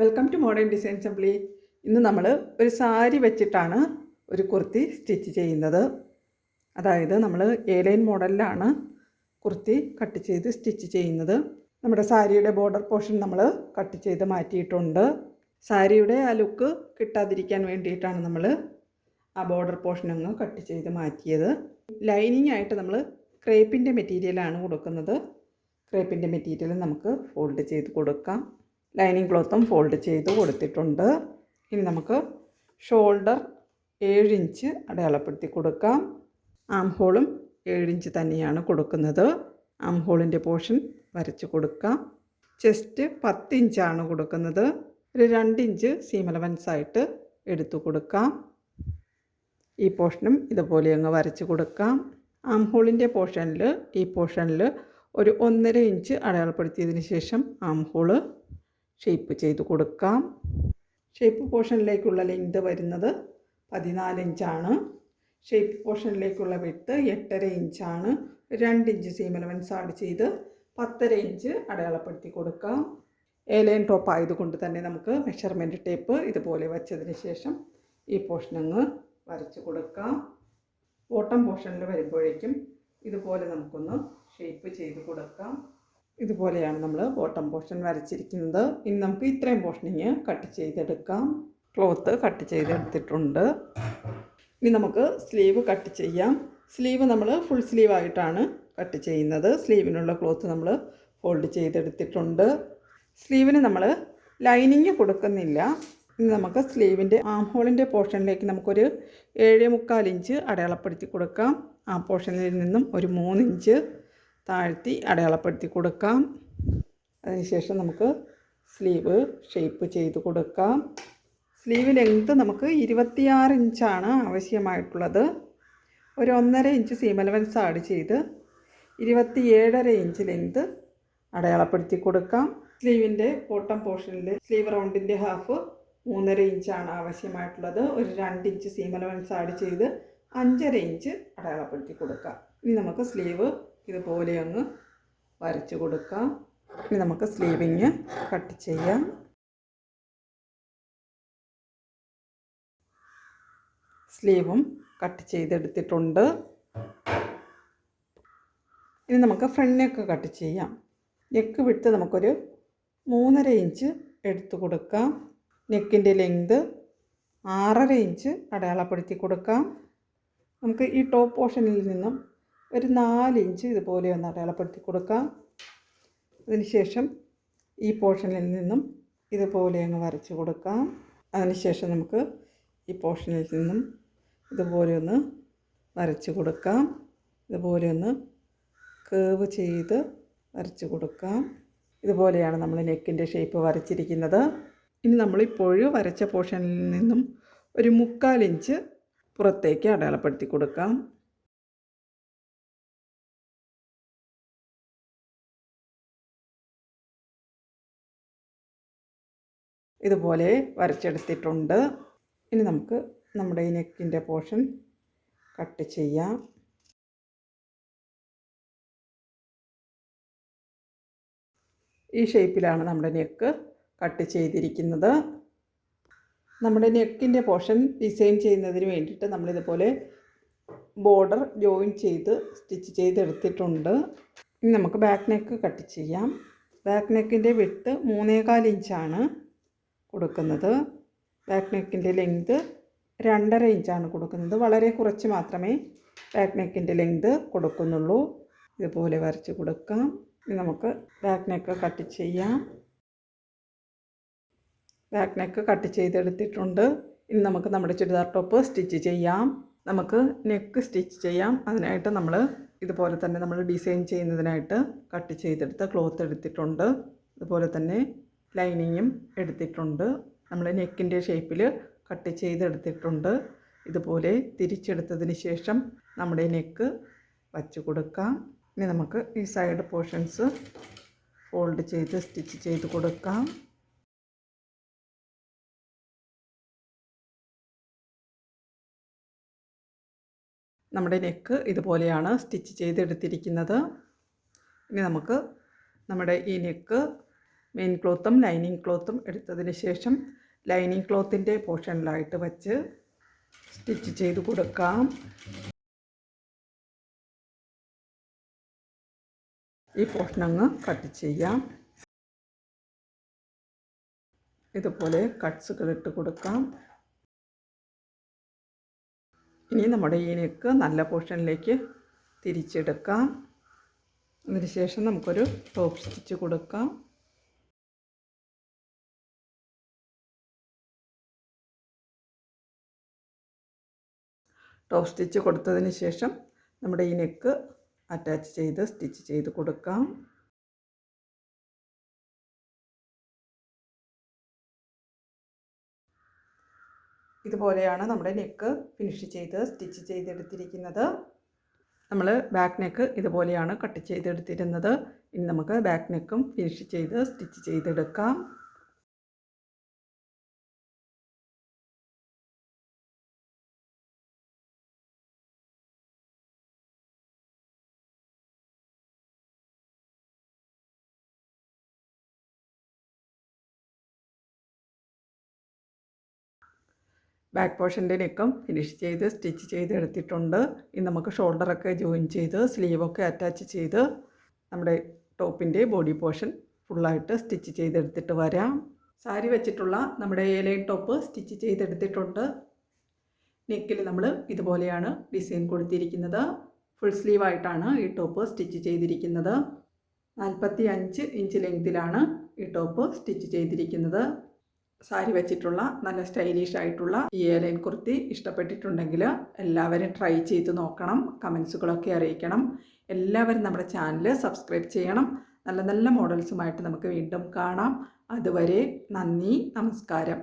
Welcome to modern design assembly ഇന്ന് നമ്മൾ ഒരു സാരി വെച്ചിട്ടാണ് ഒരു കുർത്തി സ്റ്റിച്ച് ചെയ്യുന്നത്. അതായത് നമ്മൾ ഏലൈൻ മോഡലിലാണ് കുർത്തി കട്ട് ചെയ്ത് സ്റ്റിച്ച് ചെയ്യുന്നത്. നമ്മുടെ സാരിയുടെ ബോർഡർ പോർഷൻ നമ്മൾ കട്ട് ചെയ്ത് മാറ്റിയിട്ടുണ്ട്. സാരിയുടെ ആ ലുക്ക് കിട്ടാതിരിക്കാൻ വേണ്ടിയിട്ടാണ് നമ്മൾ ആ ബോർഡർ പോർഷൻ അങ്ങ് കട്ട് ചെയ്ത് മാറ്റിയത്. ലൈനിങ് ആയിട്ട് നമ്മൾ ക്രേപ്പിന്റെ മെറ്റീരിയലാണ് കൊടുക്കുന്നത്. ക്രേപ്പിന്റെ മെറ്റീരിയൽ നമുക്ക് ഫോൾഡ് ചെയ്ത് കൊടുക്കാം. ലൈനിങ് ക്ലോത്തും ഫോൾഡ് ചെയ്ത് കൊടുത്തിട്ടുണ്ട്. ഇനി നമുക്ക് ഷോൾഡർ ഏഴിഞ്ച് അടയാളപ്പെടുത്തി കൊടുക്കാം. ആം ഹോളും ഏഴിഞ്ച് തന്നെയാണ് കൊടുക്കുന്നത്. ആം ഹോളിന്റെ പോർഷൻ വരച്ച് കൊടുക്കാം. ചെസ്റ്റ് പത്തിഞ്ചാണ് കൊടുക്കുന്നത്. ഒരു രണ്ടിഞ്ച് സീം ആയിട്ട് എടുത്തു കൊടുക്കാം. ഈ പോർഷനും ഇതുപോലെ അങ്ങ് വരച്ച് കൊടുക്കാം. ആം ഹോളിന്റെ പോർഷനിൽ ഈ പോർഷനിൽ ഒരു ഒന്നര ഇഞ്ച് അടയാളപ്പെടുത്തിയതിന് ശേഷം ആം ഹോൾ ഷേപ്പ് ചെയ്ത് കൊടുക്കാം. ഷേപ്പ് പോർഷനിലേക്കുള്ള ലെങ്ത് വരുന്നത് പതിനാല് ഇഞ്ചാണ്. ഷേപ്പ് പോർഷനിലേക്കുള്ള വിട്ട് എട്ടര ഇഞ്ചാണ്. രണ്ട് ഇഞ്ച് സീം അലവൻസ് ആഡ് ചെയ്ത് പത്തര ഇഞ്ച് അടയാളപ്പെടുത്തി കൊടുക്കാം. ഏലൈൻ ടോപ്പ് ആയതുകൊണ്ട് തന്നെ നമുക്ക് മെഷർമെന്റ് ടേപ്പ് ഇതുപോലെ വച്ചതിന് ശേഷം ഈ പോർഷനങ്ങ് വരച്ച് കൊടുക്കാം. ബോട്ടം പോർഷനിൽ വരുമ്പോഴേക്കും ഇതുപോലെ നമുക്കൊന്ന് ഷേപ്പ് ചെയ്ത് കൊടുക്കാം. ഇതുപോലെയാണ് നമ്മൾ ബോട്ടം പോർഷൻ വരച്ചിരിക്കുന്നത്. ഇനി നമുക്ക് ഇത്രയും പോർഷനിങ് കട്ട് ചെയ്തെടുക്കാം. ക്ലോത്ത് കട്ട് ചെയ്തെടുത്തിട്ടുണ്ട്. ഇനി നമുക്ക് സ്ലീവ് കട്ട് ചെയ്യാം. സ്ലീവ് നമ്മൾ ഫുൾ സ്ലീവ് ആയിട്ടാണ് കട്ട് ചെയ്യുന്നത്. സ്ലീവിനുള്ള ക്ലോത്ത് നമ്മൾ ഫോൾഡ് ചെയ്തെടുത്തിട്ടുണ്ട്. സ്ലീവിന് നമ്മൾ ലൈനിങ് കൊടുക്കുന്നില്ല. ഇനി നമുക്ക് സ്ലീവിന്റെ ആം ഹോളിന്റെ പോർഷനിലേക്ക് നമുക്കൊരു ഏഴ് മുക്കാൽ ഇഞ്ച് അടയാളപ്പെടുത്തി കൊടുക്കാം. ആ പോർഷനിൽ നിന്നും ഒരു മൂന്നിഞ്ച് താഴ്ത്തി അടയാളപ്പെടുത്തി കൊടുക്കാം. അതിനുശേഷം നമുക്ക് സ്ലീവ് ഷേപ്പ് ചെയ്ത് കൊടുക്കാം. സ്ലീവ് ലെങ്ത് നമുക്ക് ഇരുപത്തിയാറ് ഇഞ്ചാണ് ആവശ്യമായിട്ടുള്ളത്. ഒരു ഒന്നര ഇഞ്ച് സീം അലവൻസ് ആഡ് ചെയ്ത് ഇരുപത്തിയേഴര ഇഞ്ച് ലെങ്ത് അടയാളപ്പെടുത്തി കൊടുക്കാം. സ്ലീവിന്റെ ബോട്ടം പോർഷനിൽ സ്ലീവ് റൗണ്ടിന്റെ ഹാഫ് മൂന്നര ഇഞ്ചാണ് ആവശ്യമായിട്ടുള്ളത്. ഒരു രണ്ട് ഇഞ്ച് സീം അലവൻസ് ആഡ് ചെയ്ത് അഞ്ചര ഇഞ്ച് അടയാളപ്പെടുത്തി കൊടുക്കാം. ഇനി നമുക്ക് സ്ലീവ് ഇതുപോലെ അങ്ങ് വരച്ച് കൊടുക്കാം. ഇനി നമുക്ക് സ്ലീവിങ് കട്ട് ചെയ്യാം. സ്ലീവും കട്ട് ചെയ്തെടുത്തിട്ടുണ്ട്. ഇനി നമുക്ക് ഫ്രണ്ട് നെക്ക് കട്ട് ചെയ്യാം. നെക്ക് വിട്ട് നമുക്കൊരു മൂന്നര ഇഞ്ച് എടുത്തു കൊടുക്കാം. നെക്കിന്റെ ലെങ്ത് ആറര ഇഞ്ച് അടയാളപ്പെടുത്തി കൊടുക്കാം. നമുക്ക് ഈ ടോപ്പ് പോർഷനിൽ നിന്നും ഒരു നാല് ഇഞ്ച് ഇതുപോലെ ഒന്ന് അടയാളപ്പെടുത്തി കൊടുക്കാം. അതിനുശേഷം ഈ പോർഷനിൽ നിന്നും ഇതുപോലെ അങ്ങ് വരച്ച് കൊടുക്കാം. അതിനുശേഷം നമുക്ക് ഈ പോർഷനിൽ നിന്നും ഇതുപോലെ ഒന്ന് വരച്ച് കൊടുക്കാം. ഇതുപോലെ ഒന്ന് കേവ് ചെയ്ത് വരച്ച് കൊടുക്കാം. ഇതുപോലെയാണ് നമ്മൾ നെക്കിന്റെ ഷേപ്പ് വരച്ചിരിക്കുന്നത്. ഇനി നമ്മൾ നമ്മളിപ്പോഴും വരച്ച പോർഷനിൽ നിന്നും ഒരു മുക്കാൽ ഇഞ്ച് പുറത്തേക്ക് അടയാളപ്പെടുത്തി കൊടുക്കാം. ഇതുപോലെ വരച്ചെടുത്തിട്ടുണ്ട്. ഇനി നമുക്ക് നമ്മുടെ ഈ നെക്കിന്റെ പോർഷൻ കട്ട് ചെയ്യാം. ഈ ഷേപ്പിലാണ് നമ്മുടെ നെക്ക് കട്ട് ചെയ്തിരിക്കുന്നത്. നമ്മുടെ നെക്കിന്റെ പോർഷൻ ഡിസൈൻ ചെയ്യുന്നതിന് വേണ്ടിയിട്ട് നമ്മളിതുപോലെ ബോർഡർ ജോയിൻ ചെയ്ത് സ്റ്റിച്ച് ചെയ്തെടുത്തിട്ടുണ്ട്. ഇനി നമുക്ക് ബാക്ക് നെക്ക് കട്ട് ചെയ്യാം. ബാക്ക് നെക്കിന്റെ വിട്ട് മൂന്നേകാൽ ഇഞ്ചാണ്. കൊടുക്കുന്നത്. ബാക്ക് നെക്കിന്റെ ലെങ്ത് രണ്ടര ഇഞ്ചാണ് കൊടുക്കുന്നത്. വളരെ കുറച്ച് മാത്രമേ ബാക്ക് നെക്കിന്റെ ലെങ്ത് കൊടുക്കുന്നുള്ളൂ. ഇതുപോലെ വരച്ച് കൊടുക്കാം. ഇനി നമുക്ക് ബാക്ക് നെക്ക് കട്ട് ചെയ്യാം. ബാക്ക് നെക്ക് കട്ട് ചെയ്തെടുത്തിട്ടുണ്ട്. ഇനി നമുക്ക് നമ്മുടെ ചുരിദാർ ടോപ്പ് സ്റ്റിച്ച് ചെയ്യാം. നമുക്ക് നെക്ക് സ്റ്റിച്ച് ചെയ്യാം. അതിനായിട്ട് നമ്മൾ ഇതുപോലെ തന്നെ നമ്മൾ ഡിസൈൻ ചെയ്യുന്നതിനായിട്ട് കട്ട് ചെയ്തെടുത്ത ക്ലോത്ത് എടുത്തിട്ടുണ്ട്. അതുപോലെ തന്നെ ലൈനിങ്ങും എടുത്തിട്ടുണ്ട്. നമ്മൾ നെക്കിന്റെ ഷേപ്പിൽ കട്ട് ചെയ്തെടുത്തിട്ടുണ്ട്. ഇതുപോലെ തിരിച്ചെടുത്തതിന് ശേഷം നമ്മുടെ നെക്ക് വച്ച് കൊടുക്കാം. ഇനി നമുക്ക് ഈ സൈഡ് പോർഷൻസ് ഫോൾഡ് ചെയ്ത് സ്റ്റിച്ച് ചെയ്ത് കൊടുക്കാം. നമ്മുടെ നെക്ക് ഇതുപോലെയാണ് സ്റ്റിച്ച് ചെയ്തെടുത്തിരിക്കുന്നത്. ഇനി നമുക്ക് നമ്മുടെ ഈ നെക്ക് മെയിൻ ക്ലോത്തും ലൈനിങ് ക്ലോത്തും എടുത്തതിന് ശേഷം ലൈനിങ് ക്ലോത്തിന്റെ പോർഷനിലായിട്ട് വച്ച് സ്റ്റിച്ച് ചെയ്ത് കൊടുക്കാം. ഈ പോർഷൻ അങ്ങ് കട്ട് ചെയ്യാം. ഇതുപോലെ കട്ട്സുകൾ ഇട്ട് കൊടുക്കാം. ഇനി നമ്മുടെ ഈ നെക്ക് നല്ല പോർഷനിലേക്ക് തിരിച്ചെടുക്കാം. അതിനുശേഷം നമുക്കൊരു ടോപ്പ് സ്റ്റിച്ച് കൊടുക്കാം. ടോപ്പ് സ്റ്റിച്ച് കൊടുത്തതിന് ശേഷം നമ്മുടെ ഈ നെക്ക് അറ്റാച്ച് ചെയ്ത് സ്റ്റിച്ച് ചെയ്ത് കൊടുക്കാം. ഇതുപോലെയാണ് നമ്മുടെ നെക്ക് ഫിനിഷ് ചെയ്ത് സ്റ്റിച്ച് ചെയ്തെടുത്തിരിക്കുന്നത്. നമ്മൾ ബാക്ക് നെക്ക് ഇതുപോലെയാണ് കട്ട് ചെയ്തെടുത്തിരുന്നത്. ഇനി നമുക്ക് ബാക്ക് നെക്കും ഫിനിഷ് ചെയ്ത് സ്റ്റിച്ച് ചെയ്തെടുക്കാം. ബാക്ക് പോർഷന്റെ നെക്കും ഫിനിഷ് ചെയ്ത് സ്റ്റിച്ച് ചെയ്ത് എടുത്തിട്ടുണ്ട്. ഇനി നമുക്ക് ഷോൾഡറൊക്കെ ജോയിൻ ചെയ്ത് സ്ലീവൊക്കെ അറ്റാച്ച് ചെയ്ത് നമ്മുടെ ടോപ്പിന്റെ ബോഡി പോർഷൻ ഫുള്ളായിട്ട് സ്റ്റിച്ച് ചെയ്തെടുത്തിട്ട് വരാം. സാരി വെച്ചിട്ടുള്ള നമ്മുടെ ഏലൈൻ ടോപ്പ് സ്റ്റിച്ച് ചെയ്തെടുത്തിട്ടുണ്ട്. നെക്കിൽ നമ്മൾ ഇതുപോലെയാണ് ഡിസൈൻ കൊടുത്തിരിക്കുന്നത്. ഫുൾ സ്ലീവായിട്ടാണ് ഈ ടോപ്പ് സ്റ്റിച്ച് ചെയ്തിരിക്കുന്നത്. നാൽപ്പത്തി അഞ്ച് ഇഞ്ച് ലെങ്തിലാണ് ഈ ടോപ്പ് സ്റ്റിച്ച് ചെയ്തിരിക്കുന്നത്. സാരി വെച്ചിട്ടുള്ള നല്ല സ്റ്റൈലിഷ് ആയിട്ടുള്ള ഈ ഏലൈൻ കുർത്തി ഇഷ്ടപ്പെട്ടിട്ടുണ്ടെങ്കിൽ എല്ലാവരും ട്രൈ ചെയ്ത് നോക്കണം. കമൻസുകളൊക്കെ അറിയിക്കണം. എല്ലാവരും നമ്മുടെ ചാനൽ സബ്സ്ക്രൈബ് ചെയ്യണം. നല്ല നല്ല മോഡൽസുമായിട്ട് നമുക്ക് വീണ്ടും കാണാം. അതുവരെ നന്ദി നമസ്കാരം.